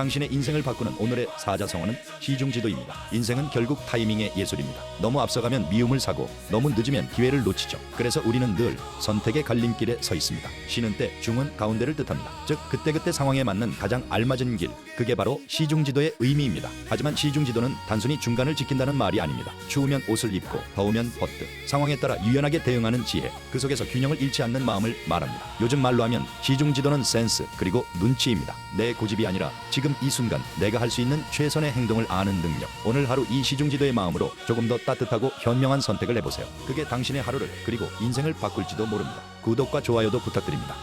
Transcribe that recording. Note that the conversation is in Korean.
당신의 인생을 바꾸는 오늘의 사자성어는 시중지도입니다. 인생은 결국 타이밍의 예술입니다. 너무 앞서가면 미움을 사고 너무 늦으면 기회를 놓치죠. 그래서 우리는 늘 선택의 갈림길에 서 있습니다. 쉬는 때 중은 가운데를 뜻합니다. 즉 그때그때 상황에 맞는 가장 알맞은 길 그게 바로 시중지도의 의미입니다. 하지만 시중지도는 단순히 중간을 지킨다는 말이 아닙니다. 추우면 옷을 입고 더우면 벗듯 상황에 따라 유연하게 대응하는 지혜 그 속에서 균형을 잃지 않는 마음을 말합니다. 요즘 말로 하면 시중지도는 센스 그리고 눈치입니다. 내 고집이 아니라 지금 이 순간 내가 할 수 있는 최선의 행동을 아는 능력. 오늘 하루 이 시중지도의 마음으로 조금 더 따뜻하고 현명한 선택을 해보세요. 그게 당신의 하루를 그리고 인생을 바꿀지도 모릅니다. 구독과 좋아요도 부탁드립니다.